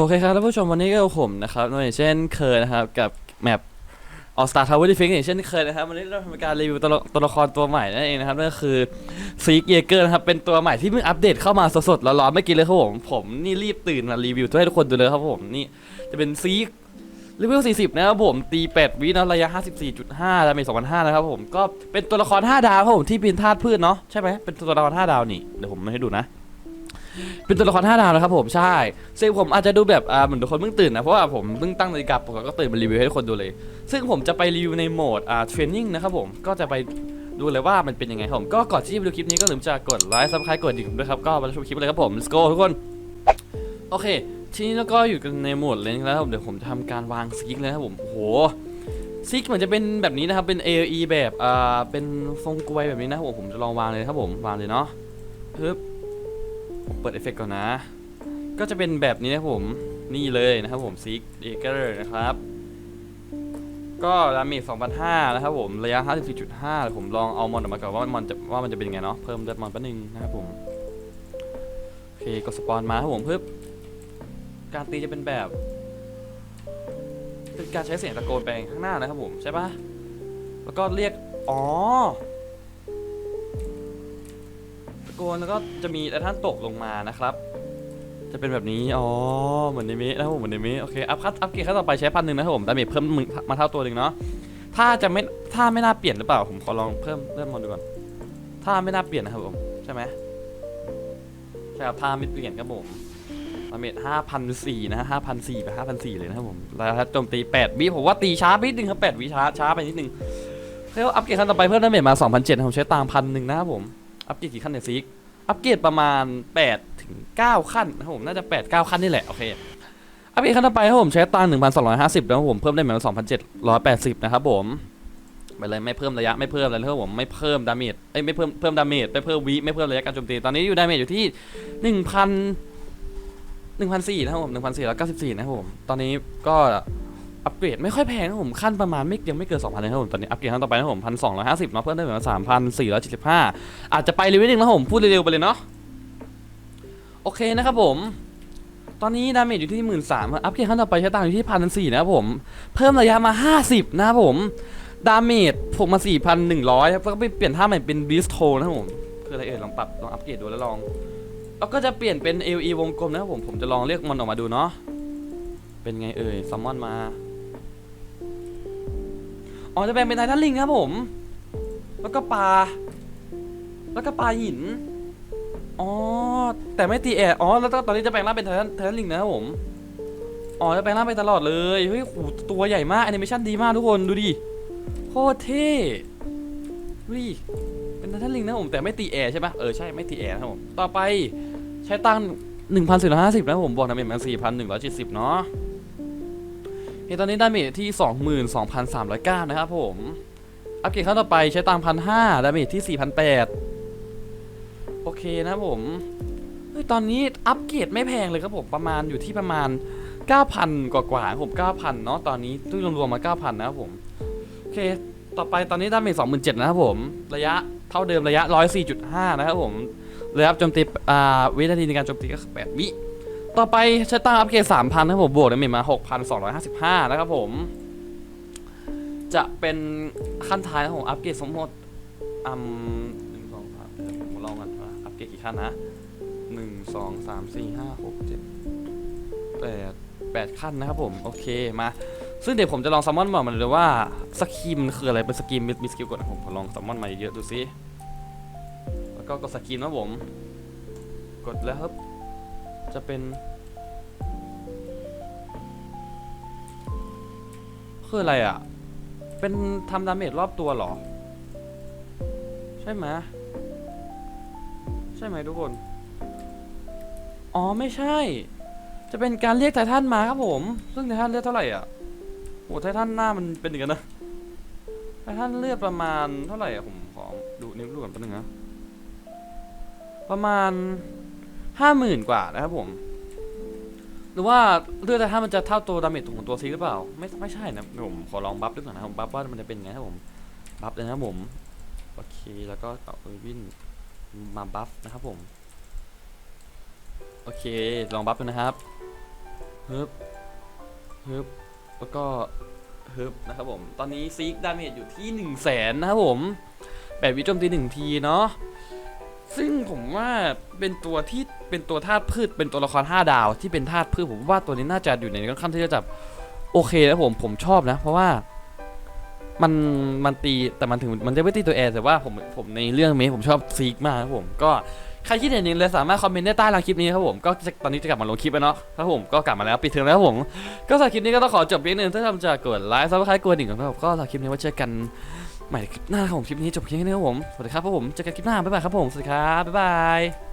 โอเคครับท่านผู้ชมวันนี้ก็ผมนะครับอย่างเช่นเคยนะครับกับแมปออสตาทาวเวอร์ดิฟิกอย่างเช่นเคยนะครับวันนี้เราทำการรีวิวตัวละตัวละครตัวใหม่นั่นเองนะครับนั่นก็คือซีกเยเกอร์นะครับเป็นตัวใหม่ที่เพิ่งอัปเดตเข้ามาสดๆร้อนๆเมื่อกี้เลยครับผมผมนี่รีบตื่นมารีวิวให้ทุกคนดูเลยครับผมนี่จะเป็นซีกเลเวล40 นะครับผมตี 8 วินะระยะ 54.5ดาเมจ2,500นะครับผมก็เป็นตัวละคร 5 ดาวครับผมที่เป็นธาตุพืชเนาะใช่ไหมเป็นตัวละคร5ดาวนี่เดี๋ยวผมมาให้ดูนะ เป็นตัวละคร5ดาวนะครับผมใช่ซึ่งผมอาจจะดูแบบอ่าเหมือนทุกคนเพิ่งตื่นนะ เพราะว่าผมเพิ่งตั้งนาฬิกาปลุกแล้วก็ตื่นมารีวิวให้ทุกคนดูเลย ซึ่งผมจะไปรีวิวในโหมดอ่าเทรนนิ่งนะครับผมก็จะไปดูเลยว่ามันเป็นยังไงครับผม ก็ก่อนที่จะไปดูคลิปนี้ก็ลืมจะกดไลค์ซับสไครต์กดดิ่งด้วยครับก็มาชมคลิปเลยครับผม let's go ทุกคนโอเค ทีนี้แล้วก็อยู่กันในโหมดเลนแล้วครับเดี๋ยวผมจะทำการวางซิกเลยครับผมโหซิกเหมือนจะเป็นแบบนี้นะครับ เป็น AOE แบบอ่าเป็นทรงกลวยแบบนี้นะครับผมผมจะลองวางเลยครับผมวางเลยเนาะปึ๊บ เปิดเอฟเฟกต์ก่อนนะ ก็จะเป็นแบบนี้นะผม นี่เลยนะครับผมซิกเอเกอร์นะครับ ก็ดาเมจ2,500นะครับผม ระยะ 54.5 ผมลองเอามอนออกมาก่อนว่ามันจะว่ามันจะเป็นยังไงเนาะ เพิ่มเลือดมอนแป๊บนึงนะครับผม โอเคกดสปอนมาครับผมเพิ่มการตีจะเป็นแบบ เป็นการใช้เสียงตะโกนไปข้างหน้านะครับผม ใช่ปะแล้วก็เรียก อ๋อ โกนแล้วก็จะมีแต่ท่านตกลงมานะครับ จะเป็นแบบนี้ อ๋อ เหมือนในมินะครับผมเหมือนในมิโอเค อัพคัตอัพเกียร์ขั้นต่อไปใช้พันหนึ่งนะครับผมดาเมจเพิ่มมาเท่าตัวหนึ่งเนาะ ถ้าจะไม่ถ้าไม่น่าเปลี่ยนหรือเปล่า ผมขอลองเพิ่มเลื่อนมอนดูก่อน ถ้าไม่น่าเปลี่ยนนะครับผม ใช่ไหมใช่ครับ ถ้าไม่เปลี่ยนครับผมดาเมจห้าพันสี่นะห้าพันสี่ไปห้าพันสี่เลยนะครับผม แล้วถ้าโจมตีแปดวิผมว่าตีช้าไปนิดนึงครับแปดวิช้าช้าไปนิดนึงแล้วอัพเกร์ขั้นต่อไปเพิ่มดาเมจมาสองพันเจ็ดผมใช้ตามพันหนึ่งนะครับผม อัพเกรดกี่ขั้นเนี่ยซิกอัปเกรดประมาณ8ถึง9ขั้นนะครับผมน่าจะ8 9ขั้นนี่แหละโอเคอัปเกรดขั้นต่อไปครับผมใช้ตังค์1,250นะครับผมเพิ่มได้เหมือน2,780นะครับผมไปเลยไม่เพิ่มระยะไม่เพิ่มอะไรเลยครับผมไม่เพิ่มดาเมจเอ้ยไม่เพิ่มเพิ่มดาเมจไม่เพิ่มวิไม่เพิ่มระยะการโจมตีตอนนี้อยู่ดาเมจอยู่ที่1,000 1,400นะครับผม1,494นะครับผมตอนนี้ก็ อัปเกรดไม่ค่อยแพงนะผมขั้นประมาณไม่ยังไม่เกิน2,000เลยนะครับผมตอนนี้อัปเกรดขั้นต่อไปนะครับผม1,250เนาะเพิ่มได้เหมือน3,475อยเจ็ดสิบห้าอาจจะไปเร็วนิดนึงนะผมพูดเร็วๆไปเลยเนาะโอเคนะครับผมตอนนี้ดาเมจอยู่ที่หมื่นสามอัพเกรดขั้นต่อไปใช้ตังค์อยู่ที่พันสี่นะครับผมเพิ่มระยะมา50นะครับผมดาเมจผมมา4,100ครับแล้วก็ไปเปลี่ยนท่าใหม่เป็นบิสโทนะครับผมคืออะไรเอ่ยลองปรับลองอัปเกรดดูแล้วลองแล้วก็จะเปลี่ยนเป็น LE วงกลมนะครับผมผมจะลองเรียกมันออกมาดูเนาะเป็นไงเอ่ยซัมมอนมา อ๋อจะแปลงเป็นไททันลิงครับผม แล้วก็ปลา แล้วก็ปลาหิน อ๋อ แต่ไม่ตีแอร์อ๋อ แล้วตอนนี้จะแปลงร่างเป็นไททันไททันลิงนะครับผม อ๋อ จะแปลงร่างไปตลอดเลย เฮ้ยโหตัวใหญ่มากแอนิเมชันดีมากทุกคน ดูดิ โคตรเท่ดูดิ เป็นไททันลิงนะผม แต่ไม่ตีแอร์ใช่ปะเออ ใช่ ไม่ตีแอร์นะครับผม ต่อไปใช้ตังค์หนึ่งพันสี่ร้อยห้าสิบนะผม บอกนะเป็นมันสี่พันหนึ่งร้อยเจ็ดสิบเนาะ เฮ้ตอนนี้ดาเมจที่สองหมื่นสองพันสามร้อยเก้านะครับผม อัปเกรดขั้นต่อไปใช้ตังพันห้าดาเมจที่สี่พันแปดโอเคนะผมเฮ้ยตอนนี้อัปเกรดไม่แพงเลยครับผมประมาณอยู่ที่ประมาณ 9,000 กว่ากว่าๆครับผม 9,000 เนาะตอนนี้ตู้รวมๆมา 9,000 นะครับผม โอเค ต่อไปตอนนี้ดาเมจ27,000 นะครับผม ระยะเท่าเดิมระยะ 104.5 นะครับผมระยะโจมตีอ่าวินาทีในการโจมตีก็8วิ ต่อไปใช้ตังอัปเกรด3,000นะครับผมบวกดาเมจมา 6,255 นะครับผม จะเป็นขั้นท้ายของอัปเกรดสมมติอืมหนึ่งสองสามเดี๋ยวผมลองกันว่าอัปเกรดกี่ขั้นนะหนึ่งสองสามสี่ห้าหกเจ็ดแปดแปดขั้นนะครับผม โอเคมา ซึ่งเดี๋ยวผมจะลองซัมมอนบอกมันเลยว่าสกีมมันคืออะไรเป็นสกีมมีสกิลก่อนนะผมลองซัมมอนมาเยอะดูซิแล้วก็กดสกีมนะผม กดแล้วครับ จะเป็น คืออะไรอะ เป็นทำดาเมจรอบตัวหรอ ใช่ไหมใช่ไหมทุกคน อ๋อไม่ใช่ จะเป็นการเรียกไททันมาครับผม ซึ่งไททันเลือดเท่าไหร่อะโหไททันหน้ามันเป็นอย่างนั้นนะไททันเลือดประมาณเท่าไหร่อะผมขอดูนิ้วดูก่อนแป๊บนึงนะประมาณ ห้าหมื่นกว่านะครับผม หรือว่าเลือดไททันมันจะเท่าตัวดาเมจของตัวซีหรือเปล่า ไม่ไม่ใช่นะผมขอลองบัฟดูก่อนนะครับบัฟว่ามันจะเป็นไงครับผมบัฟเลยนะครับผมโอเคแล้วก็เอาเออร์วินมาบัฟนะครับผมโอเค ลองบัฟดูนะครับฮึบฮึบแล้วก็ฮึบนะครับผม ตอนนี้ซีกดาเมจอยู่ที่1นึ่งแสนนะครับผมแบบวิโจมตีหนึ่งทีเนาะ ซึ่งผมว่าเป็นตัวที่เป็นตัวธาตุพืชเป็นตัวละคร 5 ดาวที่เป็นธาตุพืชผมว่าตัวนี้น่าจะอยู่ในค่อนข้างที่จะจับโอเคนะผมผมชอบนะ เพราะว่ามันมันตีแต่มันถึงมันจะไม่ตีตัวแอร์แต่ว่าผมผมในเรื่องนี้ผมชอบซีกมากครับผมก็ใครคิดเห็นอย่างไรสามารถคอมเมนต์ได้ใต้ล่างคลิปนี้ครับผมก็จะตอนนี้จะกลับมาลงคลิปแล้วเนาะครับผมก็กลับมาแล้วปิดเทอมแล้วครับผม ก็สำหรับคลิปนี้ก็ต้องขอจบเพียงหนึ่งถ้าทำจากกดไลค์ซับสไครต์กดดิ่งกันครับก็สำหรับคลิปนี้ไว้เจอกัน ใหม่คลิปหน้าครับผมคลิปนี้จบเพียงแค่นี้ครับผม สวัสดีครับผม เจอกันคลิปหน้า บ๊ายบายครับผม สวัสดีครับ บ๊ายบาย